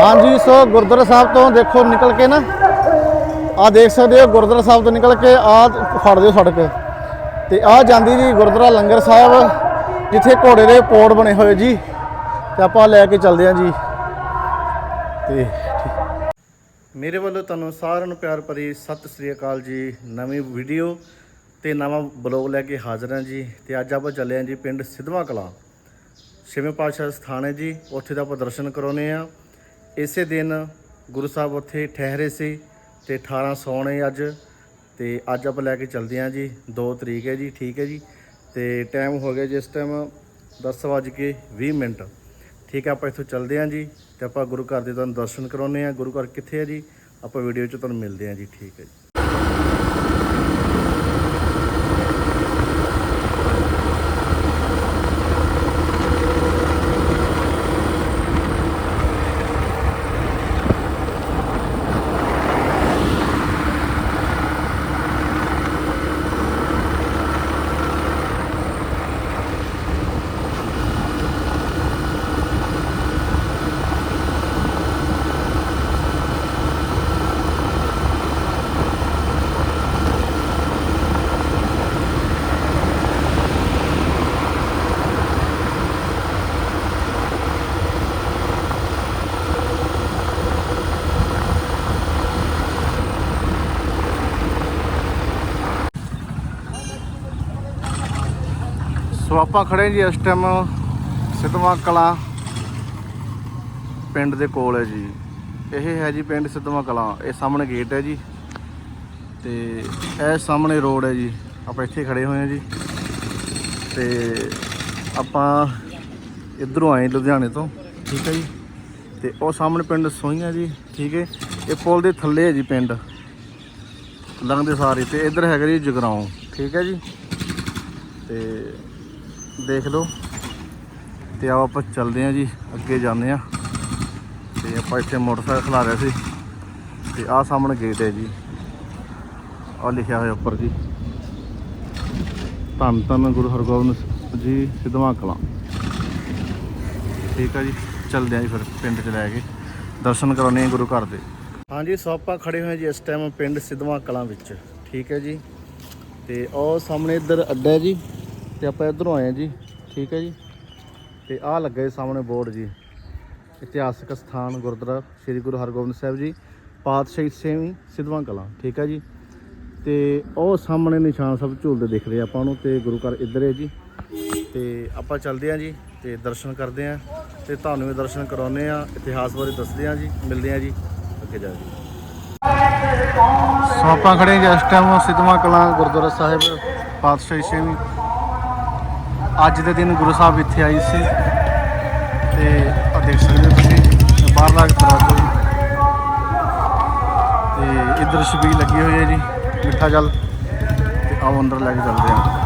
ਹਾਂਜੀ, ਸੋ ਗੁਰਦੁਆਰਾ ਸਾਹਿਬ ਤੋਂ ਦੇਖੋ ਨਿਕਲ ਕੇ ਨਾ। ਆ ਦੇਖ ਸਕਦੇ ਹੋ, ਗੁਰਦੁਆਰਾ ਸਾਹਿਬ ਤੋਂ ਨਿਕਲ ਕੇ ਆ ਫੜ ਦਿਓ ਸੜਕ। ਤੇ ਆ ਜਾਂਦੀ ਜੀ ਗੁਰਦੁਆਰਾ ਲੰਗਰ ਸਾਹਿਬ, ਜਿੱਥੇ ਘੋੜੇ ਦੇ ਪੋੜ ਬਣੇ ਹੋਏ ਜੀ। ਤੇ ਆਪਾਂ ਲੈ ਕੇ ਚੱਲਦੇ ਹਾਂ ਜੀ। ਤੇ ਮੇਰੇ ਵੱਲੋਂ ਤੁਹਾਨੂੰ ਸਾਰਿਆਂ ਨੂੰ ਪਿਆਰ ਭਰੀ ਸਤਿ ਸ੍ਰੀ ਅਕਾਲ ਜੀ। ਨਵੀਂ ਵੀਡੀਓ ਤੇ ਨਵਾਂ ਬਲੌਗ ਲੈ ਕੇ ਹਾਜ਼ਰ ਹਾਂ ਜੀ। ਤੇ ਅੱਜ ਆਪਾਂ ਚੱਲੇ ਹਾਂ ਜੀ ਪਿੰਡ ਸਿੱਧਵਾਂ ਕਲਾਂ। ਛੇਵੇਂ ਪਾਤਸ਼ਾਹ ਸਥਾਨ ਹੈ ਜੀ। ਉੱਥੇ ਦਾ ਆਪਾਂ ਦਰਸ਼ਨ ਕਰਾਉਨੇ ਆ ਇਸੇ ਦਿਨ ਗੁਰੂ ਸਾਹਿਬ ਉੱਥੇ ਠਹਿਰੇ ਸੀ ਤੇ 18 ਸੌਣ ਹੈ ਅੱਜ ਤੇ ਅੱਜ ਆਪਾਂ ਲੈ ਕੇ ਚੱਲਦੇ ਹਾਂ ਜੀ 2 ਤਰੀਕ ਹੈ ਜੀ, ਠੀਕ ਹੈ ਜੀ। ਤੇ ਟਾਈਮ ਹੋ ਗਿਆ ਜਿਸ ਟਾਈਮ 10:20 ਮਿੰਟ। ਠੀਕ ਹੈ, ਆਪਾਂ ਇੱਥੋਂ ਚੱਲਦੇ ਹਾਂ ਜੀ ਤੇ ਆਪਾਂ ਗੁਰੂ ਘਰ ਦੇ ਤੁਹਾਨੂੰ ਦਰਸ਼ਨ ਕਰਾਉਨੇ ਆ ਗੁਰੂ ਘਰ ਕਿੱਥੇ ਹੈ ਜੀ? ਆਪਾਂ ਵੀਡੀਓ 'ਚ ਤੁਹਾਨੂੰ ਮਿਲਦੇ ਹਾਂ ਜੀ, ਠੀਕ ਹੈ ਜੀ ਸੋ ਆਪਾਂ ਖੜੇ ਜੀ ਇਸ ਟਾਈਮ ਸਿੱਧਵਾਂ ਕਲਾਂ ਪਿੰਡ ਦੇ ਕੋਲ ਹੈ ਜੀ। ਇਹ ਹੈ ਜੀ ਪਿੰਡ ਸਿੱਧਵਾਂ ਕਲਾਂ। ਇਹ ਸਾਹਮਣੇ ਗੇਟ ਹੈ ਜੀ। ਤੇ ਇਹ ਸਾਹਮਣੇ ਰੋਡ ਹੈ ਜੀ। ਆਪਾਂ ਇੱਥੇ ਖੜੇ ਹੋਏ ਹਾਂ ਜੀ। ਤੇ ਆਪਾਂ ਇਧਰੋਂ ਆਏ ਲੁਧਿਆਣੇ ਤੋਂ। ਠੀਕ ਹੈ ਜੀ। ਤੇ ਉਹ ਸਾਹਮਣੇ ਪਿੰਡ ਸੋਹੀਆਂ ਜੀ। ਠੀਕ ਹੈ। ਇਹ ਪੁਲ ਦੇ ਥੱਲੇ ਹੈ ਜੀ ਪਿੰਡ। ਲੰਘਦੇ ਸਾਰੇ ਤੇ ਇੱਧਰ ਹੈਗਾ ਜੀ ਜਗਰਾਉਂ। ਠੀਕ ਹੈ ਜੀ। ਤੇ ਦੇਖ ਲਓ। ਤੇ ਆਓ ਆਪਾਂ ਚੱਲਦੇ ਹਾਂ ਜੀ, ਅੱਗੇ ਜਾਂਦੇ ਹਾਂ। ਤੇ ਆਪਾਂ ਇੱਥੇ ਮੋਟਰਸਾਈਕਲ ਖਲਾ ਰਹੇ ਸੀ। ਤੇ ਆਹ ਸਾਹਮਣੇ ਗੇਟ ਹੈ ਜੀ। ਆਹ ਲਿਖਿਆ ਹੋਇਆ ਉੱਪਰ ਜੀ। ਧੰਨ ਧੰਨ ਗੁਰੂ ਹਰਗੋਬਿੰਦ ਜੀ, ਸਿੱਧਵਾਂ ਕਲਾਂ। ਠੀਕ ਆ ਜੀ, ਚੱਲਦੇ ਹਾਂ ਜੀ ਫਿਰ ਪਿੰਡ ਚ ਲੈ ਕੇ। ਦਰਸ਼ਨ ਕਰਾਉਣੇ ਆ ਗੁਰੂ ਘਰ ਦੇ। ਹਾਂਜੀ, ਸੋ ਆਪਾਂ ਖੜੇ ਹੋਏ ਜੀ ਇਸ ਟਾਈਮ ਪਿੰਡ ਸਿੱਧਵਾਂ ਕਲਾਂ ਵਿੱਚ। ਠੀਕ ਹੈ ਜੀ। ਤੇ ਉਹ ਸਾਹਮਣੇ ਇੱਧਰ ਅੱਡਾ ਜੀ। ਤੇ ਆਪਾਂ ਇੱਧਰੋਂ ਆਏ ਹਾਂ ਜੀ, ਠੀਕ ਹੈ ਜੀ? ਤੇ ਆਹ ਲੱਗਾ ਜੀ ਸਾਹਮਣੇ ਬੋਰਡ ਜੀ। ਇਤਿਹਾਸਕ ਸਥਾਨ ਗੁਰਦੁਆਰਾ ਸ੍ਰੀ ਗੁਰੂ ਹਰਗੋਬਿੰਦ ਸਾਹਿਬ ਜੀ, ਪਾਤਸ਼ਾਹੀ ਛੇਵੀਂ ਸਿੱਧਵਾਂ ਕਲਾਂ, ਠੀਕ ਹੈ ਜੀ? ਤੇ ਉਹ ਸਾਹਮਣੇ ਨਿਸ਼ਾਨ ਸਭ ਝੂਲਦੇ ਦਿਖ ਰਹੇ ਆਪਾਂ ਨੂੰ ਤੇ ਗੁਰੂ ਘਰ ਇੱਧਰ ਹੈ ਜੀ। ਤੇ ਆਪਾਂ ਚੱਲਦੇ ਹਾਂ ਜੀ ਤੇ ਦਰਸ਼ਨ ਕਰਦੇ ਹਾਂ ਤੇ ਤੁਹਾਨੂੰ ਵੀ ਦਰਸ਼ਨ ਕਰਾਉਨੇ ਆ ਇਤਿਹਾਸ ਬਾਰੇ ਦੱਸਦੇ ਹਾਂ ਜੀ, ਮਿਲਦੇ ਹਾਂ ਜੀ, ਅੱਗੇ ਜਾ ਕੇ। ਸੋ ਆਪਾਂ ਖੜੇ ਹਾਂ ਇਸ ਟਾਈਮ ਸਿੱਧਵਾਂ ਕਲਾਂ ਗੁਰਦੁਆਰਾ ਸਾਹਿਬ, ਪਾਤਸ਼ਾਹੀ ਛੇਵੀਂ ਅੱਜ ਦੇ ਦਿਨ ਗੁਰੂ ਸਾਹਿਬ ਇੱਥੇ ਆਏ ਸੀ ਤੇ ਆ ਦੇਖ ਸਕਦੇ ਹੋ ਤੁਸੀਂ ਬਾਹਰਲਾ ਦਰਵਾਜ਼ਾ ਜੀ ਤੇ। ਇੱਧਰ ਛਬੀਲ ਲੱਗੀ ਹੋਈ ਹੈ ਜੀ, ਮਿੱਠਾ ਜਲ। ਤੇ ਆਓ ਅੰਦਰ ਲੈ ਕੇ ਚੱਲਦੇ ਹਾਂ।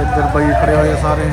ਇੱਧਰ ਬਈ ਖੜੇ ਹੋਏ ਸਾਰੇ।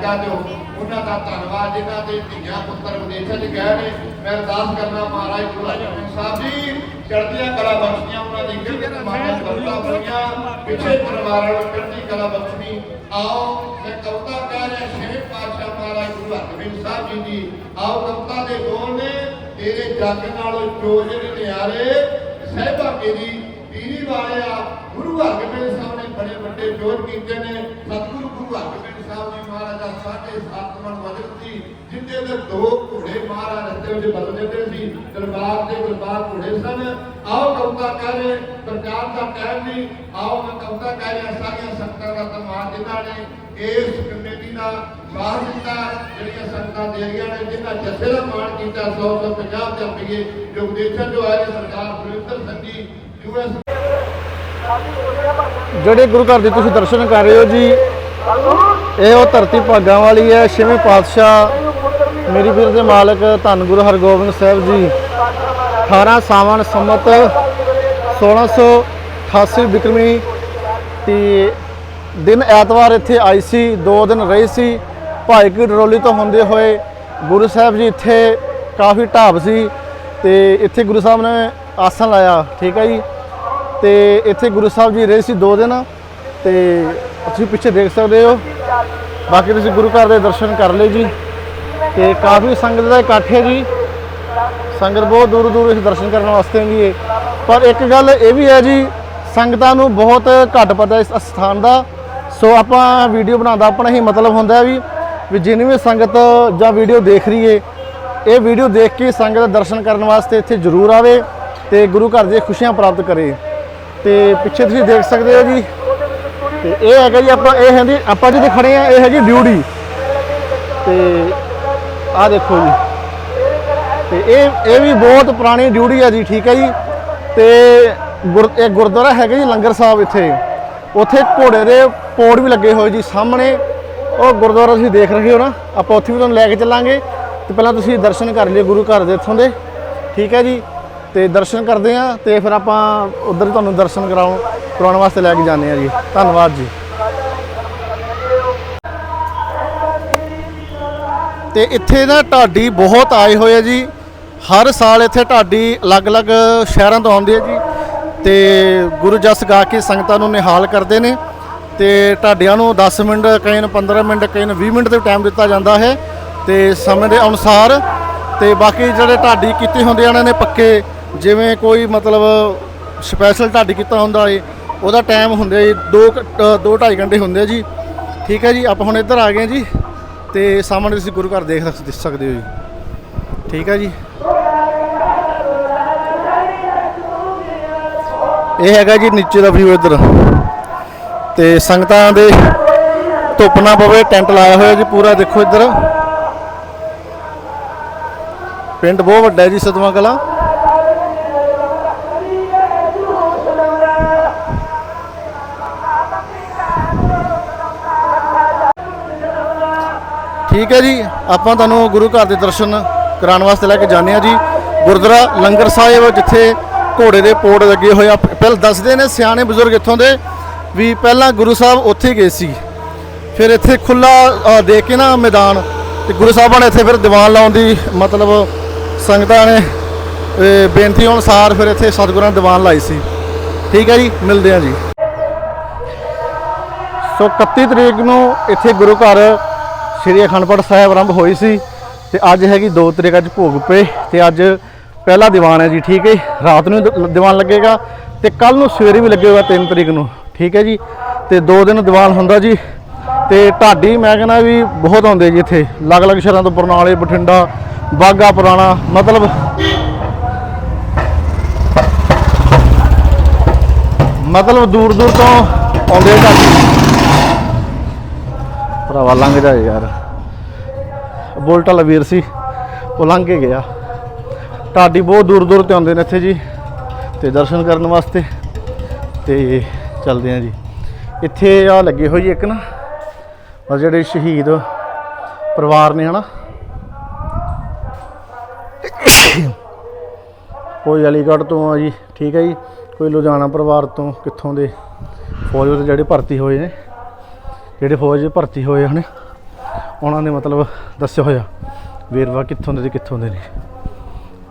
ਅਮਰੀਕਾ ਤੋਂ ਉਹਨਾਂ ਦਾ ਧੰਨਵਾਦ ਜਿਨ੍ਹਾਂ ਦੇ ਧੀਆਂ ਪੁੱਤਰ ਵਿਦੇਸ਼ਾਂ ਚ ਗਏ ਨੇ। ਮੈਂ ਅਰਦਾਸ ਕਰਨਾ ਮਹਾਰਾਜ ਗੁਰੂ ਸਾਹਿਬ ਜੀ ਚੜ੍ਹਦੀਆਂ ਕਲਾ ਬਖਸ਼ੀਆਂ ਉਹਨਾਂ ਦੀ। ਗਿਰਦੇ ਮਾਤਾ ਕਰਤਾ ਬਣੀਆਂ ਪਿੱਛੇ ਪਰਿਵਾਰਾਂ ਨੂੰ ਚੜ੍ਹਦੀ ਕਲਾ ਬਖਸ਼ਣੀ। ਆਓ ਮੈਂ ਕਵਤਾ ਕਹਿ ਰਿਹਾ ਛੇਵੇਂ ਪਾਤਸ਼ਾਹ ਮਹਾਰਾਜ ਗੁਰੂ ਹਰਗੋਬਿੰਦ ਸਾਹਿਬ ਜੀ ਦੀ। ਆਓ ਕਵਤਾ ਦੇ ਬੋਲ ਨੇ। ਤੇਰੇ ਜੱਗ ਨਾਲੋਂ ਜੋ ਜਿਹੜੇ ਨਿਆਰੇ ਸਹਿਬਾ ਮੇਰੀ ਪੀਰੀ ਵਾਲਿਆ ਗੁਰੂ ਹਰਗੋਬਿੰਦ ਸਾਹਿਬ ਨੇ ਬੜੇ ਵੱਡੇ ਜੋਰ ਕੀਤੇ ਨੇ। ਸਤਿਗੁਰੂ ਗੁਰੂ ਹਰਗੋਬਿੰਦ ਦਾ ਸਾਢੇ ਸੱਤ ਮਣ ਵਜਨ ਸੀ ਜਿੰਦੇ ਦੇ ਦੋ ਘੋੜੇ ਮਹਾਰਾਜ ਰਸਤੇ ਵਿੱਚ ਬਦਲ ਦਿੰਦੇ ਸੀ, ਦਰਬਾਰ ਦੇ ਦਰਬਾਰ ਘੋੜੇ ਸਨ। ਆਓ ਕਵਤਾ ਕਹਿ ਰਹੇ, ਪ੍ਰਚਾਰ ਦਾ ਟਾਈਮ ਨਹੀਂ ਆਓ ਮੈਂ ਕਵਤਾ ਕਹਿ ਰਿਹਾ, ਸਾਰੀਆਂ ਸੰਗਤਾਂ ਦਾ ਧੰਨਵਾਦ ਜਿਨ੍ਹਾਂ ਨੇ। ਇਸ ਕਮੇਟੀ ਦਾ ਸਾਥ ਦਿੱਤਾ, ਜਿਹੜੀਆਂ ਸੰਗਤਾਂ ਦੇ ਰਹੀਆਂ ਨੇ, ਜਿਨ੍ਹਾਂ ਜੱਥੇ ਦਾ ਮਾਣ ਕੀਤਾ 100 150 ਤੇ ਰੁਪਏ ਜੋ ਵਿਦੇਸ਼ਾਂ ਤੋਂ ਆਏ ਨੇ, ਸੁਰਿੰਦਰ ਸਿੰਘ ਜੀ ਯੂਐਸ ਜਿਹੜੇ ਗੁਰੂ ਘਰ ਦੇ ਤੁਸੀਂ ਦਰਸ਼ਨ ਕਰ ਰਹੇ ਹੋ ਜੀ। ਇਹ ਉਹ ਧਰਤੀ ਭਾਗਾਂ ਵਾਲੀ ਹੈ, ਛੇਵੇਂ ਪਾਤਸ਼ਾਹ ਮੇਰੀ ਵੀਰ ਦੇ ਮਾਲਕ ਧੰਨ ਗੁਰੂ ਹਰਗੋਬਿੰਦ ਸਾਹਿਬ ਜੀ। 18 ਸਾਵਣ ਸੰਮਤ 1688 ਬਿਕਰਮੀ ਤੇ ਦਿਨ ਐਤਵਾਰ ਇੱਥੇ ਆਈ ਸੀ, ਦੋ ਦਿਨ ਰਹੀ ਸੀ। ਭਾਈ ਕੀ ਡਰੋਲੀ ਤੋਂ ਹੁੰਦੇ ਹੋਏ ਗੁਰੂ ਸਾਹਿਬ ਜੀ ਇੱਥੇ ਕਾਫੀ ਢਾਬ ਸੀ ਤੇ ਇੱਥੇ ਗੁਰੂ ਸਾਹਿਬ ਨੇ ਆਸਣ ਲਾਇਆ, ਠੀਕ ਹੈ ਜੀ? ਤੇ ਇੱਥੇ ਗੁਰੂ ਸਾਹਿਬ ਜੀ ਰਹੇ ਸੀ ਦੋ ਦਿਨ ਤੇ ਤੁਸੀਂ ਪਿੱਛੇ ਦੇਖ ਸਕਦੇ ਹੋ। ਬਾਕੀ ਤੁਸੀਂ ਗੁਰੂ ਘਰ ਦੇ ਦਰਸ਼ਨ ਕਰ ਲਏ ਜੀ। ਤੇ ਕਾਫੀ ਸੰਗਤ ਦਾ ਇਕੱਠ ਹੈ ਜੀ। ਸੰਗਤ ਬਹੁਤ ਦੂਰ ਦੂਰ ਇਸ ਦਰਸ਼ਨ ਕਰਨ ਵਾਸਤੇ ਵੀ ਹੈ। ਪਰ ਇੱਕ ਗੱਲ ਇਹ ਵੀ ਹੈ ਜੀ, ਸੰਗਤਾਂ ਨੂੰ ਬਹੁਤ ਘੱਟ ਪਤਾ ਇਸ ਸਥਾਨ ਦਾ। ਸੋ ਆਪਾਂ ਵੀਡੀਓ ਬਣਾਉਂਦਾ ਆਪਣਾ ਹੀ ਮਤਲਬ ਹੁੰਦਾ ਵੀ ਵੀ ਜਿੰਨੀ ਵੀ ਸੰਗਤ ਜਾਂ ਵੀਡੀਓ ਦੇਖ ਰਹੀ ਹੈ, ਇਹ ਵੀਡੀਓ ਦੇਖ ਕੇ ਸੰਗਤ ਦਰਸ਼ਨ ਕਰਨ ਵਾਸਤੇ ਇੱਥੇ ਜ਼ਰੂਰ ਆਵੇ ਤੇ ਗੁਰੂ ਘਰ ਦੀਆਂ ਖੁਸ਼ੀਆਂ ਪ੍ਰਾਪਤ ਕਰੇ। ਤੇ ਪਿੱਛੇ ਤੁਸੀਂ ਦੇਖ ਸਕਦੇ ਹੋ ਜੀ ਤੇ ਇਹ ਹੈਗਾ ਜੀ ਆਪਾਂ, ਇਹ ਹੈਗੀ ਆਪਾਂ ਜਿੱਥੇ ਖੜੇ ਆ, ਇਹ ਹੈਗੀ ਡਿਊਟੀ। ਤੇ ਆਹ ਦੇਖੋ ਜੀ। ਤੇ ਇਹ ਇਹ ਵੀ ਬਹੁਤ ਪੁਰਾਣੀ ਡਿਊਟੀ ਹੈ ਜੀ, ਠੀਕ ਹੈ ਜੀ। ਤੇ ਗੁਰ, ਇਹ ਗੁਰਦੁਆਰਾ ਹੈਗਾ ਜੀ ਲੰਗਰ ਸਾਹਿਬ ਇੱਥੇ। ਉੱਥੇ ਘੋੜੇ ਦੇ ਪੋੜ ਵੀ ਲੱਗੇ ਹੋਏ ਜੀ ਸਾਹਮਣੇ। ਉਹ ਗੁਰਦੁਆਰਾ ਤੁਸੀਂ ਦੇਖ ਰਹੇ ਹੋ ਨਾ, ਆਪਾਂ ਉੱਥੇ ਵੀ ਤੁਹਾਨੂੰ ਲੈ ਕੇ ਚੱਲਾਂਗੇ। ਤੇ ਪਹਿਲਾਂ ਤੁਸੀਂ ਦਰਸ਼ਨ ਕਰ ਲਿਓ ਗੁਰੂ ਘਰ ਦੇ ਇੱਥੋਂ ਦੇ, ਠੀਕ ਹੈ ਜੀ। ਤੇ ਦਰਸ਼ਨ ਕਰਦੇ ਆ, ਤੇ ਫਿਰ ਆਪਾਂ ਉਧਰ ਤੁਹਾਨੂੰ ਦਰਸ਼ਨ ਕਰਾਉਂ। ਕਰਾਉਣ ਵਾਸਤੇ ਲੈ ਕੇ ਜਾਂਦੇ ਆ ਜੀ। ਧੰਨਵਾਦ ਜੀ। ਤੇ ਇੱਥੇ ਨਾ ਢਾਡੀ ਬਹੁਤ ਆਏ ਹੋਏ ਆ ਜੀ। ਹਰ ਸਾਲ ਇੱਥੇ ਢਾਡੀ ਅਲੱਗ-ਅਲੱਗ ਸ਼ਹਿਰਾਂ ਤੋਂ ਆਉਂਦੇ ਆ ਜੀ। ਤੇ ਗੁਰੂ ਜਸ ਗਾ ਕੇ ਸੰਗਤਾਂ ਨੂੰ ਨਿਹਾਲ ਕਰਦੇ ਨੇ। ਤੇ ਢਾਡੀਆਂ ਨੂੰ 10 ਮਿੰਟ, ਕਈ ਨੂੰ 15 ਮਿੰਟ, ਕਈ ਨੂੰ 20 ਮਿੰਟ ਦੇ ਟਾਈਮ ਦਿੱਤਾ ਜਾਂਦਾ ਹੈ। ਤੇ ਸਮੇਂ ਦੇ ਅਨੁਸਾਰ ਤੇ ਬਾਕੀ ਜਿਹੜੇ ਢਾਡੀ ਕੀਤੇ ਹੁੰਦੇ ਆ, ਇਹਨਾਂ ਨੇ ਪੱਕੇ ਜਿਵੇਂ ਕੋਈ ਮਤਲਬ ਸਪੈਸ਼ਲ ਢਾਡੀ ਕੀਤਾ ਹੁੰਦਾ ਏ ਉਹਦਾ ਟਾਈਮ ਹੁੰਦਾ ਜੀ 2 2 2.5 ਘੰਟੇ ਹੁੰਦੇ ਆ ਜੀ। ਠੀਕ ਹੈ ਜੀ, ਆਪਾਂ ਹੁਣ ਇੱਧਰ ਆ ਗਏ ਜੀ ਤੇ ਸਾਹਮਣੇ ਤੁਸੀਂ ਗੁਰੂ ਘਰ ਦੇਖ ਸਕਦੇ ਹੋ ਜੀ। ਠੀਕ ਹੈ ਜੀ। ਇਹ ਹੈਗਾ ਜੀ ਨੀਚੇ ਦਾ ਵਿਊ ਇੱਧਰ। ਤੇ ਸੰਗਤਾਂ ਦੇ ਧੁੱਪ ਨਾ ਪਵੇ, ਟੈਂਟ ਲਾਇਆ ਹੋਇਆ ਜੀ ਪੂਰਾ, ਦੇਖੋ ਇੱਧਰ। ਪਿੰਡ ਬਹੁਤ ਵੱਡਾ ਹੈ ਜੀ ਸਤਵਾ ਕਲਾ। ਠੀਕ ਹੈ ਜੀ, ਆਪਾਂ ਤੁਹਾਨੂੰ ਗੁਰੂ ਘਰ ਦੇ ਦਰਸ਼ਨ ਕਰਾਉਣ ਵਾਸਤੇ ਲੈ ਕੇ ਜਾਂਦੇ ਆ ਜੀ। ਗੁਰਦੁਆਰਾ ਲੰਗਰ ਸਾਹਿਬ, ਜਿੱਥੇ ਘੋੜੇ ਦੇ ਪੋੜ ਲੱਗੇ ਹੋਏ ਆ। ਪਹਿਲ ਦੱਸਦੇ ਨੇ ਸਿਆਣੇ ਬਜ਼ੁਰਗ ਇੱਥੋਂ ਦੇ ਵੀ ਪਹਿਲਾਂ ਗੁਰੂ ਸਾਹਿਬ ਉੱਥੇ ਗਏ ਸੀ। ਫਿਰ ਇੱਥੇ ਖੁੱਲਾ ਦੇਖ ਕੇ ਨਾ ਮੈਦਾਨ, ਤੇ ਗੁਰੂ ਸਾਹਿਬਾਂ ਨੇ ਇੱਥੇ ਫਿਰ ਦੀਵਾਨ ਲਾਉਣ ਦੀ ਮਤਲਬ ਸੰਗਤਾਂ ਨੇ ਬੇਨਤੀ ਅਨੁਸਾਰ ਫਿਰ ਇੱਥੇ ਸਤਿਗੁਰਾਂ ਨੇ ਦੀਵਾਨ ਲਾਈ ਸੀ। ਠੀਕ ਹੈ ਜੀ, ਮਿਲਦੇ ਆ ਜੀ। ਸੋ 31 ਤਰੀਕ ਨੂੰ ਇੱਥੇ ਗੁਰੂ ਘਰ ਸ਼੍ਰੀ ਅਖੰਡ ਪਾਠ ਸਾਹਿਬ ਆਰੰਭ ਹੋਈ ਸੀ ਤੇ ਅੱਜ ਹੈਗੀ 2 ਤਰੀਕ, ਅੱਜ ਭੋਗ ਪਏ ਤੇ ਅੱਜ ਪਹਿਲਾ ਦੀਵਾਨ ਹੈ ਜੀ, ਠੀਕ ਹੈ ਰਾਤ ਨੂੰ ਦੀਵਾਨ ਲੱਗੇਗਾ ਤੇ ਕੱਲ ਨੂੰ ਸਵੇਰੇ ਵੀ ਲੱਗੇਗਾ 3 ਤਰੀਕ ਨੂੰ, ਠੀਕ ਹੈ ਜੀ? ਤੇ 2 ਦਿਨ ਦੀਵਾਨ ਹੁੰਦਾ ਜੀ ਤੇ ਢਾਡੀ ਮੈਂ ਕਹਿੰਦਾ ਵੀ ਬਹੁਤ ਆਉਂਦੇ ਜੀ ਇੱਥੇ, ਅਲੱਗ-ਅਲੱਗ ਸ਼ਹਿਰਾਂ ਤੋਂ ਬਰਨਾਲੇ, ਬਠਿੰਡਾ ਬਾਗਾ ਪੁਰਾਣਾ, ਮਤਲਬ ਮਤਲਬ ਦੂਰ ਦੂਰ ਤੋਂ ਆਉਂਦੇ ਢਾਡੀ। ਭਰਾਵਾ ਲੰਘ ਜਾ ਯਾਰ। ਬੁਲਟ ਵਾਲਾ ਵੀਰ ਸੀ, ਉਹ ਲੰਘ ਕੇ ਗਿਆ। ਢਾਡੀ ਬਹੁਤ ਦੂਰ ਦੂਰ ਤੇ ਆਉਂਦੇ ਨੇ ਇੱਥੇ ਜੀ, ਤੇ ਦਰਸ਼ਨ ਕਰਨ ਵਾਸਤੇ। ਤੇ ਚੱਲਦੇ ਆ ਜੀ। ਇੱਥੇ ਆ ਲੱਗੇ ਹੋਏ ਜੀ ਇੱਕ ਨਾ, ਉਹ ਜਿਹੜੇ ਸ਼ਹੀਦ ਪਰਿਵਾਰ ਨੇ ਹਨਾ। ਕੋਈ ਅਲੀਗੜ੍ਹ ਤੋਂ ਆ ਜੀ, ਠੀਕ ਹੈ ਜੀ। ਕੋਈ ਲੁਧਿਆਣਾ ਪਰਿਵਾਰ ਤੋਂ ਕਿੱਥੋਂ ਦੇ, ਫੌਜ ਵਿੱਚ ਜਿਹੜੇ ਭਰਤੀ ਹੋਏ ਨੇ। ਜਿਹੜੇ ਫੌਜ ਭਰਤੀ ਹੋਏ ਹਨ, ਉਹਨਾਂ ਨੇ ਮਤਲਬ ਦੱਸਿਆ ਹੋਇਆ ਵੇਰਵਾ ਕਿੱਥੋਂ ਦੇ ਤੇ ਕਿੱਥੋਂ ਦੇ ਨੇ।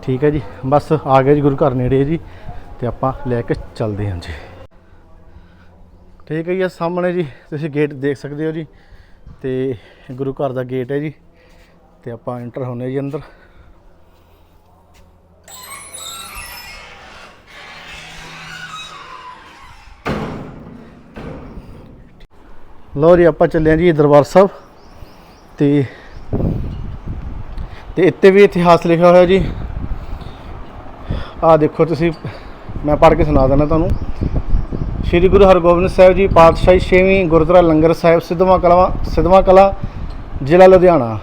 ਠੀਕ ਹੈ ਜੀ, ਬਸ ਆ ਗਏ ਜੀ ਗੁਰੂ ਘਰ ਨੇੜੇ ਜੀ ਤੇ ਆਪਾਂ ਲੈ ਕੇ ਚੱਲਦੇ ਹਾਂ ਜੀ। ਠੀਕ ਹੈ ਜੀ, ਆਹ ਸਾਹਮਣੇ ਜੀ ਤੁਸੀਂ ਗੇਟ ਦੇਖ ਸਕਦੇ ਹੋ ਜੀ ਤੇ ਗੁਰੂ ਘਰ ਦਾ ਗੇਟ ਹੈ ਜੀ ਤੇ ਆਪਾਂ ਐਂਟਰ ਹੋਣੇ ਜੀ ਅੰਦਰ। ਲਓ ਜੀ, ਆਪਾਂ ਚੱਲੇ ਹਾਂ ਜੀ ਦਰਬਾਰ ਸਾਹਿਬ। ਤੇ ਤੇ ਇੱਥੇ ਵੀ ਇਤਿਹਾਸ ਲਿਖਿਆ ਹੋਇਆ ਜੀ। ਆਹ ਦੇਖੋ ਤੁਸੀਂ, ਮੈਂ ਪੜ੍ਹ ਕੇ ਸੁਣਾ ਦਿੰਦਾ ਤੁਹਾਨੂੰ। ਸ੍ਰੀ ਗੁਰੂ ਹਰਗੋਬਿੰਦ ਸਾਹਿਬ ਜੀ ਪਾਤਸ਼ਾਹੀ ਛੇਵੀਂ ਗੁਰਦੁਆਰਾ ਲੰਗਰ ਸਾਹਿਬ, ਸਿੱਧਵਾਂ ਕਲਾ ਸਿੱਧਵਾਂ ਕਲਾ, ਜ਼ਿਲ੍ਹਾ ਲੁਧਿਆਣਾ।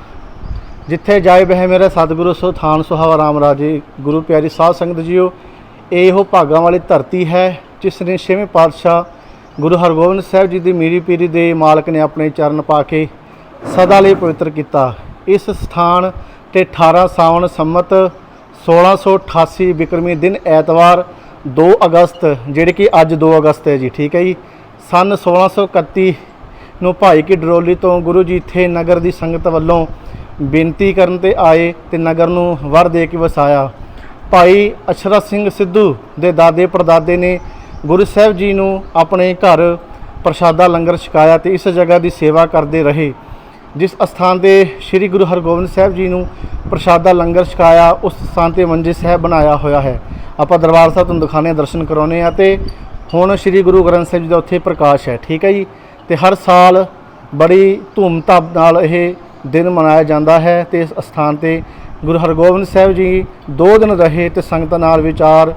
ਜਿੱਥੇ ਜਾਏ ਬਹਿ ਮੇਰੇ ਸਤਿਗੁਰੂ, ਸੋ ਥਾਨ ਸੁਹਾਵਾ ਰਾਮ ਰਾਜੇ। ਗੁਰੂ ਪਿਆਰੀ ਸਾਧ ਸੰਗਤ ਜੀਓ, ਇਹੋ ਭਾਗਾਂ ਵਾਲੀ ਧਰਤੀ ਹੈ, ਜਿਸ ਨੇ ਛੇਵੇਂ ਪਾਤਸ਼ਾਹ ਗੁਰੂ ਹਰਗੋਬਿੰਦ ਸਾਹਿਬ ਜੀ ਦੀ ਮੀਰੀ ਪੀਰੀ ਦੇ ਮਾਲਕ ਨੇ ਆਪਣੇ ਚਰਨ ਪਾ ਕੇ ਸਦਾ ਲਈ ਪਵਿੱਤਰ ਕੀਤਾ। ਇਸ ਸਥਾਨ ਤੇ 18 ਸਾਵਣ ਸੰਮਤ 1688 ਬਿਕਰਮੀ ਦਿਨ ਐਤਵਾਰ 2 ਅਗਸਤ, ਜਿਹੜੇ ਕਿ ਅੱਜ 2 ਅਗਸਤ ਹੈ ਜੀ, ਠੀਕ ਹੈ ਜੀ। ਸਨ 1631 ਨੂੰ ਭਾਈ ਕੀ ਡਰੋਲੀ ਤੋਂ ਗੁਰੂ ਜੀ ਇੱਥੇ ਨਗਰ ਦੀ ਸੰਗਤ ਵੱਲੋਂ ਬੇਨਤੀ ਕਰਨ ਤੇ ਆਏ ਤੇ ਨਗਰ ਨੂੰ ਵਰ ਦੇ ਕੇ ਵਸਾਇਆ। ਭਾਈ ਅਸ਼ਰਤ ਸਿੰਘ ਸਿੱਧੂ ਦੇ ਦਾਦੇ ਪੜਦਾਦੇ ਨੇ ਗੁਰੂ ਸਾਹਿਬ ਜੀ ਨੂੰ ਆਪਣੇ ਘਰ ਪ੍ਰਸ਼ਾਦਾ, ਲੰਗਰ, ਛਕਾਇਆ ਤੇ ਇਸ ਜਗ੍ਹਾ ਦੀ ਸੇਵਾ ਕਰਦੇ ਰਹੇ, ਜਿਸ ਅਸਥਾਨ ਤੇ ਸ੍ਰੀ ਗੁਰੂ ਹਰਗੋਬਿੰਦ ਸਾਹਿਬ ਜੀ ਨੂੰ ਪ੍ਰਸ਼ਾਦਾ, ਲੰਗਰ, ਛਕਾਇਆ, ਉਸ ਸਥਾਨ ਤੇ ਮੰਜੇ ਸਾਹਿਬ ਬਣਾਇਆ ਹੋਇਆ ਹੈ। ਆਪਾਂ ਦਰਬਾਰ ਸਾਹਿਬ ਤੁਹਾਨੂੰ ਦਿਖਾਣੇ ਦਰਸ਼ਨ ਕਰਾਉਣੇ ਆ ਤੇ ਹੁਣ ਸ੍ਰੀ ਗੁਰੂ ਗ੍ਰੰਥ ਸਾਹਿਬ ਜੀ ਦਾ ਉੱਥੇ ਪ੍ਰਕਾਸ਼ ਹੈ, ਠੀਕ ਹੈ ਜੀ? ਤੇ ਹਰ ਸਾਲ ਬੜੀ ਧੂਮ-ਧਾਮ ਨਾਲ ਇਹ ਦਿਨ ਮਨਾਇਆ ਜਾਂਦਾ ਹੈ ਤੇ ਇਸ ਅਸਥਾਨ ਤੇ ਗੁਰੂ ਹਰਗੋਬਿੰਦ ਸਾਹਿਬ ਜੀ ਦੋ ਦਿਨ ਰਹੇ ਤੇ ਸੰਗਤਾਂ ਨਾਲ ਵਿਚਾਰ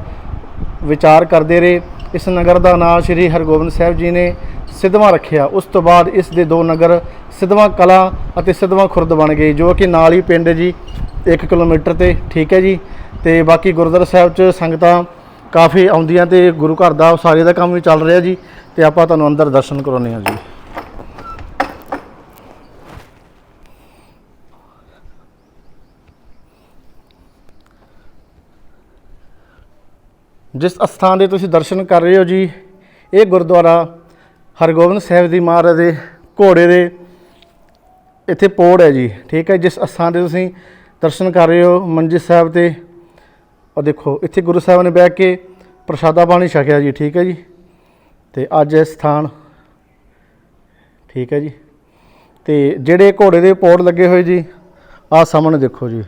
ਵਿਚਾਰ ਕਰਦੇ ਰਹੇ। ਇਸ ਨਗਰ ਦਾ ਨਾਮ ਸ੍ਰੀ ਹਰਗੋਬਿੰਦ ਸਾਹਿਬ ਜੀ ਨੇ ਸਿੱਧਵਾਂ ਰੱਖਿਆ। ਉਸ ਤੋਂ ਬਾਅਦ ਇਸ ਦੇ ਦੋ ਨਗਰ ਸਿੱਧਵਾਂ ਕਲਾ ਅਤੇ ਸਿੱਧਵਾਂ ਖੁਰਦ ਬਣ ਗਏ, ਜੋ ਕਿ ਨਾਲ ਹੀ ਪਿੰਡ ਜੀ 1 ਕਿਲੋਮੀਟਰ ਤੇ, ਠੀਕ ਹੈ ਜੀ? ਤੇ ਬਾਕੀ ਗੁਰਦੁਆਰਾ ਸਾਹਿਬ 'ਚ ਸੰਗਤਾਂ ਕਾਫੀ ਆਉਂਦੀਆਂ ਤੇ ਗੁਰੂ ਘਰ ਦਾ ਉਸਾਰੀ ਦਾ ਕੰਮ ਵੀ ਚੱਲ ਰਿਹਾ ਜੀ। ਤੇ ਆਪਾਂ ਤੁਹਾਨੂੰ ਅੰਦਰ ਦਰਸ਼ਨ ਕਰਾਉਂਦੇ ਹਾਂ ਜੀ। ਜਿਸ ਅਸਥਾਨ ਦੇ ਤੁਸੀਂ ਦਰਸ਼ਨ ਕਰ ਰਹੇ ਹੋ ਜੀ, ਇਹ ਗੁਰਦੁਆਰਾ ਹਰਗੋਬਿੰਦ ਸਾਹਿਬ ਦੀ ਮਹਾਰਾਜ ਦੇ ਘੋੜੇ ਦੇ ਇੱਥੇ ਪੋੜ ਹੈ ਜੀ, ਠੀਕ ਹੈ, ਜਿਸ ਅਸਥਾਨ ਤੇ ਤੁਸੀਂ ਦਰਸ਼ਨ ਕਰ ਰਹੇ ਹੋ ਮੰਜੀ ਸਾਹਿਬ ਤੇ। ਉਹ ਦੇਖੋ, ਇੱਥੇ ਗੁਰੂ ਸਾਹਿਬ ਨੇ ਬਹਿ ਕੇ ਪ੍ਰਸ਼ਾਦਾ ਪਾਣੀ ਛਕਿਆ ਜੀ, ਠੀਕ ਹੈ ਜੀ, ਤੇ ਅੱਜ ਇਹ ਸਥਾਨ, ਠੀਕ ਹੈ ਜੀ, ਤੇ ਜਿਹੜੇ ਘੋੜੇ ਦੇ ਪੋੜ ਲੱਗੇ ਹੋਏ ਜੀ, ਆਹ ਸਾਹਮਣੇ ਦੇਖੋ ਜੀ।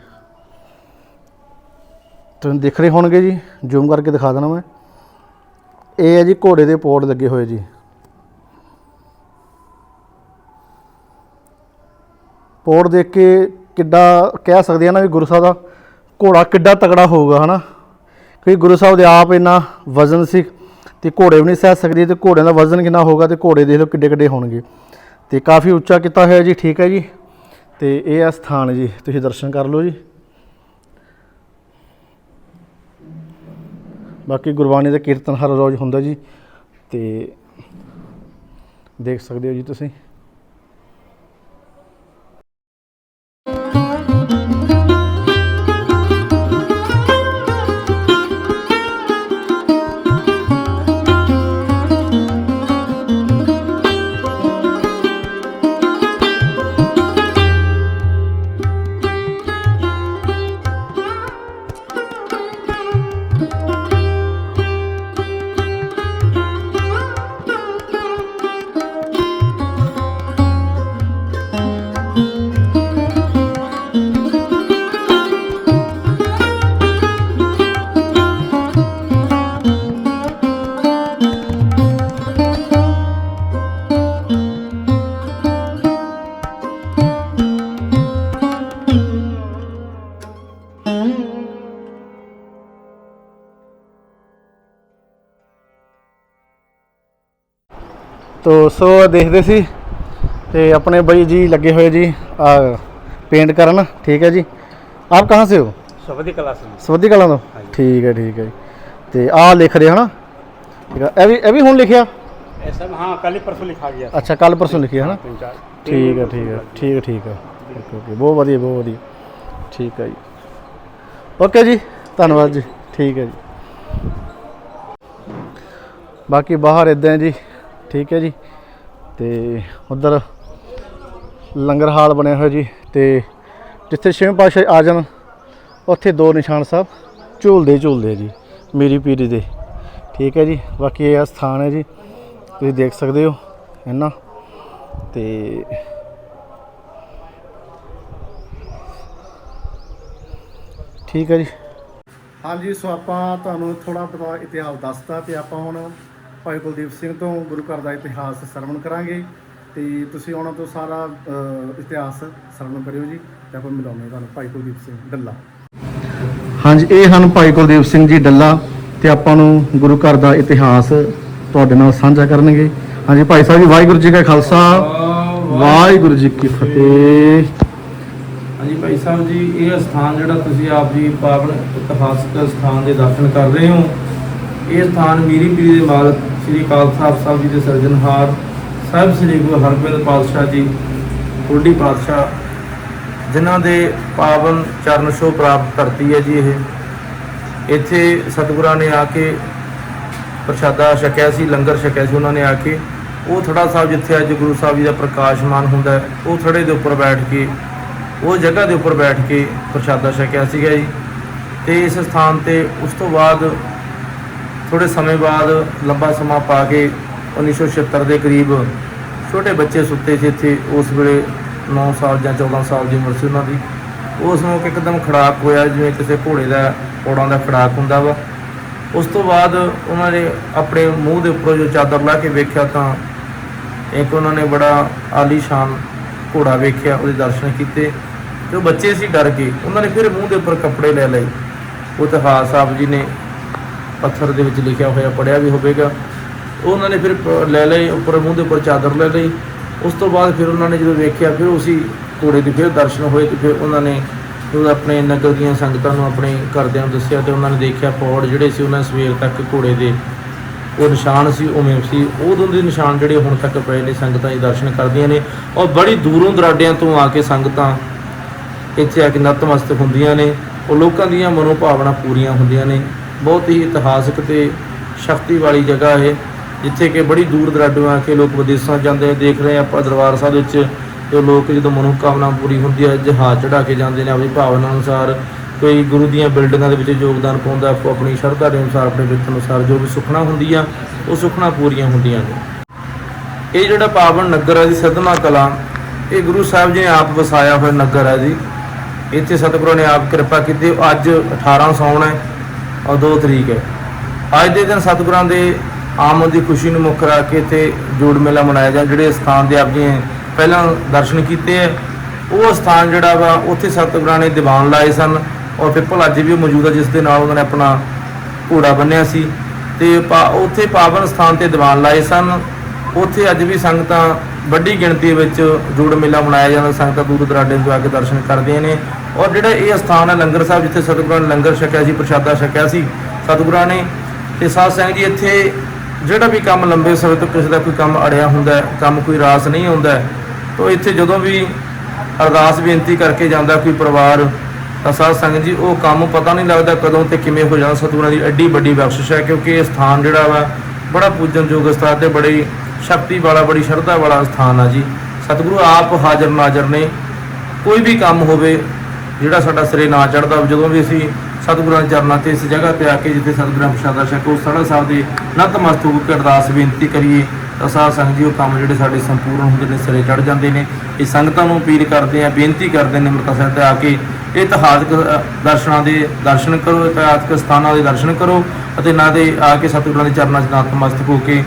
ਤੁਹਾਨੂੰ ਦਿਖ ਰਹੇ ਹੋਣਗੇ ਜੀ, ਜ਼ੂਮ ਕਰਕੇ ਦਿਖਾ ਦੇਣਾ ਮੈਂ। ਇਹ ਹੈ ਜੀ ਘੋੜੇ ਦੇ ਪੋੜ ਲੱਗੇ ਹੋਏ ਜੀ। ਪੋੜ ਦੇਖ ਕੇ ਕਿੱਡਾ ਕਹਿ ਸਕਦੇ ਆ ਨਾ ਵੀ ਗੁਰੂ ਸਾਹਿਬ ਦਾ ਘੋੜਾ ਕਿੱਡਾ ਤਕੜਾ ਹੋਊਗਾ, ਹਨਾ? ਕਿਉਂਕਿ ਗੁਰੂ ਸਾਹਿਬ ਦੇ ਆਪ ਇੰਨਾ ਵਜ਼ਨ ਸੀ ਤੇ ਘੋੜੇ ਵੀ ਨਹੀਂ ਸਹਿ ਸਕਦੇ ਤੇ ਘੋੜਿਆਂ ਦਾ ਵਜ਼ਨ ਕਿੰਨਾ ਹੋਊਗਾ ਤੇ ਘੋੜੇ ਦੇਖ ਲਓ ਕਿੱਡੇ ਕਿੱਡੇ ਹੋਣਗੇ। ਤੇ ਕਾਫੀ ਉੱਚਾ ਕੀਤਾ ਹੋਇਆ ਜੀ, ਠੀਕ ਹੈ ਜੀ। ਤੇ ਇਹ ਆ ਸਥਾਨ ਜੀ, ਤੁਸੀਂ ਦਰਸ਼ਨ ਕਰ ਲਓ ਜੀ। ਬਾਕੀ ਗੁਰਬਾਣੀ ਦਾ ਕੀਰਤਨ ਹਰ ਰੋਜ਼ ਹੁੰਦਾ ਜੀ ਤੇ ਦੇਖ ਸਕਦੇ ਹੋ ਜੀ ਤੁਸੀਂ। ਤੋ ਸੋ ਦੇਖਦੇ ਸੀ ਤੇ ਆਪਣੇ ਬਾਈ ਜੀ ਲੱਗੇ ਹੋਏ ਜੀ ਆ ਪੇਂਟ ਕਰਨ ਠੀਕ ਹੈ ਜੀ। ਆਪ ਕਹਾਂ ਸੇ ਹੋ? ਸਬਦੀ ਕਲਾ ਸਿੰਘ ਸਵੱਦੀ ਕਲਾਂ ਤੋਂ? ਠੀਕ ਹੈ ਠੀਕ ਹੈ ਜੀ। ਤੇ ਆ ਲਿਖ ਰਹੇ ਹਨਾ ਠੀਕ ਹੈ ਇਹ ਵੀ ਇਹ ਵੀ ਹੁਣ ਲਿਖਿਆ? ਇਹ ਸਭ ਹਾਂ ਕੱਲ ਪਰਸੋਂ ਲਿਖਾ ਗਿਆ ਅੱਛਾ ਕੱਲ ਪਰਸੋਂ ਲਿਖਿਆ ਹਨਾ? ਠੀਕ ਹੈ ਠੀਕ ਹੈ ਠੀਕ ਹੈ ਠੀਕ ਹੈ। ਓਕੇ ਓਕੇ ਬਹੁਤ ਵਧੀਆ ਬਹੁਤ ਵਧੀਆ। ਠੀਕ ਹੈ ਜੀ। ਓਕੇ ਜੀ ਧੰਨਵਾਦ ਜੀ। ਠੀਕ ਹੈ ਜੀ। ਬਾਕੀ ਬਾਹਰ ਇਦਾਂ ਜੀ। ਠੀਕ ਹੈ ਜੀ। ਤੇ ਉਧਰ ਲੰਗਰ ਹਾਲ ਬਣਿਆ ਹੋਇਆ ਜੀ। ਤੇ ਜਿੱਥੇ ਛੇਵੇਂ ਪਾਤਸ਼ਾਹ ਆ ਜਾਣ, ਉੱਥੇ ਦੋ ਨਿਸ਼ਾਨ ਸਾਹਿਬ ਝੂਲਦੇ ਝੂਲਦੇ ਜੀ, ਮੇਰੀ ਪੀਰੀ ਦੇ। ਠੀਕ ਹੈ ਜੀ, ਬਾਕੀ ਇਹ ਆ ਸਥਾਨ ਹੈ ਜੀ, ਤੁਸੀਂ ਦੇਖ ਸਕਦੇ ਹੋ ਹੈ ਨਾ ਤੇ ਠੀਕ ਹੈ ਜੀ। ਹਾਂਜੀ, ਸੋ ਆਪਾਂ ਤੁਹਾਨੂੰ ਥੋੜਾ ਬਤਾ ਇਤਿਹਾਸ ਦੱਸਤਾ ਤੇ ਆਪਾਂ ਹੁਣ ਭਾਈ ਕੁਲਦੀਪ ਸਿੰਘ ਤੋਂ ਗੁਰੂ ਘਰ ਦਾ ਇਤਿਹਾਸ ਸਰਵਣ ਕਰਾਂਗੇ ਤੇ ਤੁਸੀਂ ਉਹਨਾਂ ਤੋਂ ਸਾਰਾ ਇਤਿਹਾਸ ਸਰਵਣ ਕਰਿਓ ਜੀ ਤੇ ਆਪਾਂ ਮਿਲਾਉਂਦੇ ਹਾਂ ਤੁਹਾਨੂੰ ਭਾਈ ਕੁਲਦੀਪ ਸਿੰਘ ਡੱਲਾ। ਹਾਂਜੀ ਇਹ ਹਨ ਭਾਈ ਕੁਲਦੀਪ ਸਿੰਘ ਜੀ ਡੱਲਾ ਤੇ ਆਪਾਂ ਨੂੰ ਗੁਰੂ ਘਰ ਦਾ ਇਤਿਹਾਸ ਤੁਹਾਡੇ ਨਾਲ ਸਾਂਝਾ ਕਰਨਗੇ। ਹਾਂਜੀ ਭਾਈ ਸਾਹਿਬ ਜੀ ਵਾਹਿਗੁਰੂ ਜੀ ਕਾ ਖਾਲਸਾ ਵਾਹਿਗੁਰੂ ਜੀ ਕੀ ਫਤਿਹ। ਹਾਂਜੀ ਭਾਈ ਸਾਹਿਬ ਜੀ ਇਹ ਸਥਾਨ ਜਿਹੜਾ ਤੁਸੀਂ ਆਪ ਜੀ ਪਾਵਨ ਇਤਿਹਾਸਕ ਸਥਾਨ ਦੇ ਦਰਸ਼ਨ ਕਰ ਰਹੇ ਹੋ ਇਹ ਸਥਾਨ ਮੀਰੀ ਪੀਰੀ ਦੇ ਮਾਲਕ ਸ੍ਰੀ ਅਕਾਲ ਤਖਤ ਸਾਹਿਬ ਜੀ ਦੇ ਸਿਰਜਣਹਾਰ ਸਾਹਿਬ ਸ੍ਰੀ ਗੁਰੂ ਹਰਗੋਬਿੰਦ ਪਾਤਸ਼ਾਹ ਜੀ ਕੁਲਡੀ ਪਾਤਸ਼ਾਹ, ਜਿਨ੍ਹਾਂ ਦੇ ਪਾਵਨ ਚਰਨ ਛੋਹ ਪ੍ਰਾਪਤ ਧਰਤੀ ਹੈ ਜੀ ਇਹ। ਇੱਥੇ ਸਤਿਗੁਰਾਂ ਨੇ ਆ ਕੇ ਪ੍ਰਸ਼ਾਦਾ ਛਕਿਆ ਸੀ, ਲੰਗਰ ਛਕਿਆ ਸੀ ਉਹਨਾਂ ਨੇ ਆ ਕੇ। ਉਹ ਥੜਾ ਸਾਹਿਬ ਜਿੱਥੇ ਅੱਜ ਗੁਰੂ ਸਾਹਿਬ ਜੀ ਦਾ ਪ੍ਰਕਾਸ਼ਮਾਨ ਹੁੰਦਾ ਉਹ ਥੜੇ ਦੇ ਉੱਪਰ ਬੈਠ ਕੇ, ਉਹ ਜਗ੍ਹਾ ਦੇ ਉੱਪਰ ਬੈਠ ਕੇ ਪ੍ਰਸ਼ਾਦਾ ਛਕਿਆ ਸੀਗਾ ਜੀ। ਤੇ ਇਸ ਸਥਾਨ ਤੇ ਉਸ ਤੋਂ ਬਾਅਦ ਥੋੜੇ ਸਮੇਂ ਬਾਅਦ ਲੰਬਾ ਸਮਾਂ ਪਾ ਕੇ 1976 ਦੇ ਕਰੀਬ ਛੋਟੇ ਬੱਚੇ ਸੁੱਤੇ ਸੀ ਇੱਥੇ, ਉਸ ਵੇਲੇ 9 ਸਾਲ ਜਾਂ 14 ਸਾਲ ਦੀ ਉਮਰ ਸੀ ਉਹਨਾਂ ਦੀ। ਉਸ ਨੂੰ ਇੱਕਦਮ ਖੜਾਕ ਹੋਇਆ, ਜਿਵੇਂ ਕਿਸੇ ਘੋੜੇ ਦਾ ਪੌੜਾਂ ਦਾ ਖੜਾਕ ਹੁੰਦਾ ਵਾ। ਉਸ ਤੋਂ ਬਾਅਦ ਉਹਨਾਂ ਨੇ ਆਪਣੇ ਮੂੰਹ ਦੇ ਉੱਪਰ ਜੋ ਚਾਦਰ ਲਾ ਕੇ ਵੇਖਿਆ ਤਾਂ ਇੱਕ ਉਹਨਾਂ ਨੇ ਬੜਾ ਆਲੀਸ਼ਾਨ ਘੋੜਾ ਵੇਖਿਆ, ਉਹਦੇ ਦਰਸ਼ਨ ਕੀਤੇ। ਤੇ ਬੱਚੇ ਸੀ ਡਰ ਕੇ, ਉਹਨਾਂ ਨੇ ਫਿਰ ਮੂੰਹ ਦੇ ਉੱਪਰ ਕੱਪੜੇ ਲੈ ਲਏ। ਉਹ ਇਤਿਹਾਸ ਸਾਹਿਬ ਜੀ ਨੇ ਪੱਥਰ ਦੇ ਵਿੱਚ ਲਿਖਿਆ ਹੋਇਆ ਪੜਿਆ ਵੀ ਹੋਵੇਗਾ। ਉਹਨਾਂ ਨੇ ਫਿਰ ਲੈ ਲਏ, ਉੱਪਰ ਮੂੰਹ ਦੇ ਉੱਪਰ ਚਾਦਰ ਲੈ ਲਈ। ਉਸ ਤੋਂ ਬਾਅਦ ਫਿਰ ਉਹਨਾਂ ਨੇ ਜਦੋਂ ਵੇਖਿਆ, ਫਿਰ ਉਸੇ ਘੋੜੇ ਦੇ ਫਿਰ ਦਰਸ਼ਨ ਹੋਏ ਤੇ ਫਿਰ ਉਹਨਾਂ ਨੇ ਉਹ ਆਪਣੇ ਨਗਰ ਦੀਆਂ ਸੰਗਤਾਂ ਨੂੰ ਆਪਣੇ ਘਰਦਿਆਂ ਨੂੰ ਦੱਸਿਆ ਤੇ ਉਹਨਾਂ ਨੇ ਦੇਖਿਆ ਪੌੜ ਜਿਹੜੇ ਸੀ ਉਹਨਾਂ ਸਵੇਰ ਤੱਕ ਘੋੜੇ ਦੇ। ਉਹ ਨਿਸ਼ਾਨ ਸੀ, ਉਵੇਂ ਸੀ। ਉਦੋਂ ਦੇ ਨਿਸ਼ਾਨ ਜਿਹੜੇ ਹੁਣ ਤੱਕ ਪਏ ਨੇ, ਸੰਗਤਾਂ ਦੇ ਦਰਸ਼ਨ ਕਰਦੀਆਂ ਨੇ। ਔਰ ਬੜੀ ਦੂਰੋਂ ਦਰਾਡਿਆਂ ਤੋਂ ਆ ਕੇ ਸੰਗਤਾਂ ਇੱਥੇ ਆ ਕੇ ਨਤਮਸਤਕ ਹੁੰਦੀਆਂ ਨੇ। ਉਹ ਲੋਕਾਂ ਦੀਆਂ ਮਨੋਭਾਵਨਾ ਪੂਰੀਆਂ ਹੁੰਦੀਆਂ ਨੇ। ਬਹੁਤ ਹੀ ਇਤਿਹਾਸਕ ਤੇ ਸ਼ਕਤੀ ਵਾਲੀ ਜਗ੍ਹਾ ਹੈ। ਜਿੱਥੇ ਕਿ ਬੜੀ ਦੂਰ ਦਰਾਡੋਂ ਆ ਕੇ ਲੋਕ ਵਿਦੇਸ਼ਾਂ ਜਾਂਦੇ ਆ ਦੇਖ ਰਹੇ ਆਪਾਂ ਦਰਬਾਰ ਸਾਹਿਬ ਵਿੱਚ ਜੋ ਲੋਕ ਜਦੋਂ ਮਨੋਕਾਮਨਾ ਪੂਰੀ ਹੁੰਦੀ ਹੈ ਜਹਾਜ਼ ਚੜਾ ਕੇ ਜਾਂਦੇ ਨੇ ਆਪਣੀ ਭਾਵਨਾ ਅਨੁਸਾਰ। ਕੋਈ ਗੁਰੂ ਦੀਆਂ ਬਿਲਡਿੰਗਾਂ ਦੇ ਵਿੱਚ ਯੋਗਦਾਨ ਪਾਉਂਦਾ, ਆਪੋ ਆਪਣੀ ਸ਼ਰਧਾ ਦੇ ਅਨੁਸਾਰ, ਆਪਣੇ ਵਿਰਤ ਅਨੁਸਾਰ ਜੋ ਵੀ ਸੁਖਣਾ ਹੁੰਦੀ ਆ, ਉਹ ਸੁਖਣਾ ਪੂਰੀਆਂ ਹੁੰਦੀਆਂ ਨੇ। ਇਹ ਜਿਹੜਾ ਪਾਵਨ ਨਗਰ ਹੈ ਜੀ, ਸਦਮਾ ਕਲਾਂ, ਇਹ ਗੁਰੂ ਸਾਹਿਬ ਜੀ ਨੇ ਆਪ ਵਸਾਇਆ ਹੋਇਆ ਨਗਰ ਹੈ ਜੀ। ਇੱਥੇ ਸਤਿਗੁਰਾਂ ਨੇ ਆਪ ਕਿਰਪਾ ਕੀਤੀ। ਅੱਜ 18 ਸਾਉਣ ਹੈ ਔਰ 2 ਤਰੀਕ ਹੈ। ਅੱਜ ਦੇ ਦਿਨ ਸਤਿਗੁਰਾਂ ਦੇ ਆਮਦ ਦੀ ਖੁਸ਼ੀ ਨੂੰ ਮੁੱਖ ਰੱਖ ਕੇ ਇੱਥੇ ਜੋੜ ਮੇਲਾ ਮਨਾਇਆ ਜਾ ਜਿਹੜੇ ਸਥਾਨ 'ਤੇ ਆਪ ਜੀ ਪਹਿਲਾਂ ਦਰਸ਼ਨ ਕੀਤੇ ਹੈ। ਉਹ ਸਥਾਨ ਜਿਹੜਾ ਵਾ, ਉੱਥੇ ਸਤਿਗੁਰਾਂ ਨੇ ਦੀਵਾਨ ਲਾਏ ਸਨ ਔਰ ਪਿੱਪਲ ਅੱਜ ਵੀ ਮੌਜੂਦ ਹੈ ਜਿਸ ਦੇ ਨਾਲ ਉਹਨਾਂ ਨੇ ਆਪਣਾ ਘੋੜਾ ਬੰਨਿਆ ਸੀ। ਤੇ ਪਾ- ਉੱਥੇ ਪਾਵਨ ਸਥਾਨ ਤੇ ਦੀਵਾਨ ਲਾਏ ਸਨ। ਉੱਥੇ ਅੱਜ ਵੀ ਸੰਗਤਾਂ ਵੱਡੀ ਗਿਣਤੀ ਵਿੱਚ ਜੋੜ ਮੇਲਾ ਮਨਾਇਆ ਜਾਂਦਾ ਸੰਗਤਾਂ ਦੂਰ ਦਰਾਡੇ ਤੋਂ ਆ ਕੇ ਦਰਸ਼ਨ ਕਰਦੀਆਂ ਨੇ। ਔਰ ਜਿਹੜਾ ਇਹ ਸਥਾਨ ਹੈ ਲੰਗਰ ਸਾਹਿਬ ਜਿੱਥੇ ਸਤਿਗੁਰਾਂ ਨੇ ਲੰਗਰ ਛਕਿਆ ਸੀ ਪ੍ਰਸ਼ਾਦਾ ਛਕਿਆ ਸੀ ਸਤਿਗੁਰਾਂ ਨੇ ਤੇ ਸਾਧ ਸੰਗਤ ਜੀ ਇੱਥੇ ਜਿਹੜਾ ਵੀ ਕੰਮ ਲੰਬੇ ਸਮੇਂ ਤੋਂ ਕਿਸੇ ਦਾ ਕੋਈ ਕੰਮ ਅੜਿਆ ਹੁੰਦਾ ਹੈ, ਕੰਮ ਕੋਈ ਰਾਸ ਨਹੀਂ ਆਉਂਦਾ ਹੈ, ਤਾਂ ਇੱਥੇ ਜਦੋਂ ਵੀ ਅਰਦਾਸ ਬੇਨਤੀ ਕਰਕੇ ਜਾਂਦਾ ਕੋਈ ਪਰਿਵਾਰ ਤਾਂ ਸਾਧ ਸੰਗਤ ਜੀ ਉਹ ਕੰਮ ਪਤਾ ਨਹੀਂ ਲੱਗਦਾ ਕਦੋਂ ਤੇ ਕਿਵੇਂ ਹੋ ਜਾਂਦਾ ਸਤਿਗੁਰਾਂ ਦੀ ਐਡੀ ਵੱਡੀ ਬਖਸ਼ਿਸ਼ ਹੈ ਕਿਉਂਕਿ ਇਹ ਸਥਾਨ ਜਿਹੜਾ ਵਾ ਬੜਾ ਪੂਜਨਯੋਗ ਸਥਾਨ ਤੇ ਬੜੀ ਸ਼ਕਤੀ ਵਾਲਾ, ਬੜੀ ਸ਼ਰਧਾ ਵਾਲਾ ਸਥਾਨ ਆ ਜੀ। ਸਤਿਗੁਰੂ ਆਪ ਹਾਜ਼ਰ ਨਾਜ਼ਰ ਨੇ। ਕੋਈ ਵੀ ਕੰਮ ਹੋਵੇ, ਜਿਹੜਾ ਸਾਡਾ ਸਿਰੇ ਨਾ ਚੜਦਾ ਜਦੋਂ ਵੀ ਅਸੀਂ ਸਤਿਗੁਰਾਂ ਦੇ ਚਰਨਾਂ ਤੇ ਇਸ ਜਗ੍ਹਾ ਤੇ ਆ ਕੇ ਜਿੱਥੇ ਸਤਿਗੁਰਾਂ ਪ੍ਰਸ਼ਾਦਾ ਛਕੋ ਸੜਾ ਸਾਹਿਬ ਦੇ ਨਤਮਸਤਕ ਹੋ ਕੇ ਅਰਦਾਸ ਬੇਨਤੀ ਕਰੀਏ, ਤਾਂ ਸਾਧ ਸੰਗਤ ਜੀ, ਉਹ ਕੰਮ ਜਿਹੜੇ ਸਾਡੇ ਸੰਪੂਰਨ ਹੁੰਦੇ ਨੇ, ਸਿਰੇ ਚੜ ਜਾਂਦੇ ਨੇ। ਇਹ ਸੰਗਤਾਂ ਨੂੰ ਅਪੀਲ ਕਰਦੇ ਆ, ਬੇਨਤੀ ਕਰਦੇ ਨੇ ਅੰਮ੍ਰਿਤਸਰ ਸਾਹਿਬ ਤੇ ਆ ਕੇ ਇਹ ਇਤਿਹਾਸਕ ਦਰਸ਼ਨਾਂ ਦੇ ਦਰਸ਼ਨ ਕਰੋ, ਇਤਿਹਾਸਕ ਸਥਾਨਾਂ ਦੇ ਦਰਸ਼ਨ ਕਰੋ ਅਤੇ ਨਾ ਦੇ ਆ ਕੇ ਸਤਿਗੁਰਾਂ ਦੇ ਚਰਨਾਂ 'ਚ ਨਤਮਸਤਕ ਹੋ ਕੇ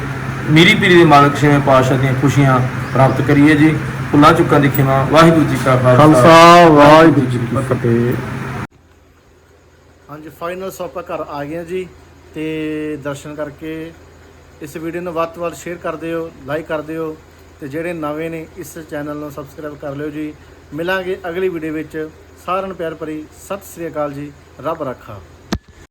ਮੀਰੀ ਪੀਰੀ ਦੇ ਮਾਲਕ ਛੇਵੇਂ ਪਾਤਸ਼ਾਹ ਦੀਆਂ ਖੁਸ਼ੀਆਂ ਪ੍ਰਾਪਤ ਕਰੀਏ ਜੀ। ਭੁੱਲਾਂ ਚੁੱਕਾਂ ਦੀ ਖਿਮਾ। ਵਾਹਿਗੁਰੂ ਜੀ ਕਾ ਖਾਲਸਾ। ਵਾਹਿਗੁਰੂ ਜੀ ਕੀ ਫਤਿਹ। ਹਾਂਜੀ ਫਾਈਨਲ ਸੋ ਆਪਾਂ ਘਰ ਆ ਗਏ ਜੀ ਤੇ ਦਰਸ਼ਨ ਕਰਕੇ ਇਸ ਵੀਡੀਓ ਨੂੰ ਵੱਧ ਤੋਂ ਵੱਧ ਸ਼ੇਅਰ ਕਰ ਦਿਓ ਲਾਈਕ ਕਰ ਦਿਓ ਤੇ ਜਿਹੜੇ ਨਵੇਂ ਨੇ ਇਸ ਚੈਨਲ ਨੂੰ ਸਬਸਕ੍ਰਾਈਬ ਕਰ ਲਿਓ ਜੀ। ਮਿਲਾਂਗੇ ਅਗਲੀ ਵੀਡੀਓ ਵਿੱਚ। ਸਾਰਿਆਂ ਨੂੰ ਪਿਆਰ ਭਰੀ ਸਤਿ ਸ੍ਰੀ ਅਕਾਲ ਜੀ। ਰੱਬ ਰੱਖਾ।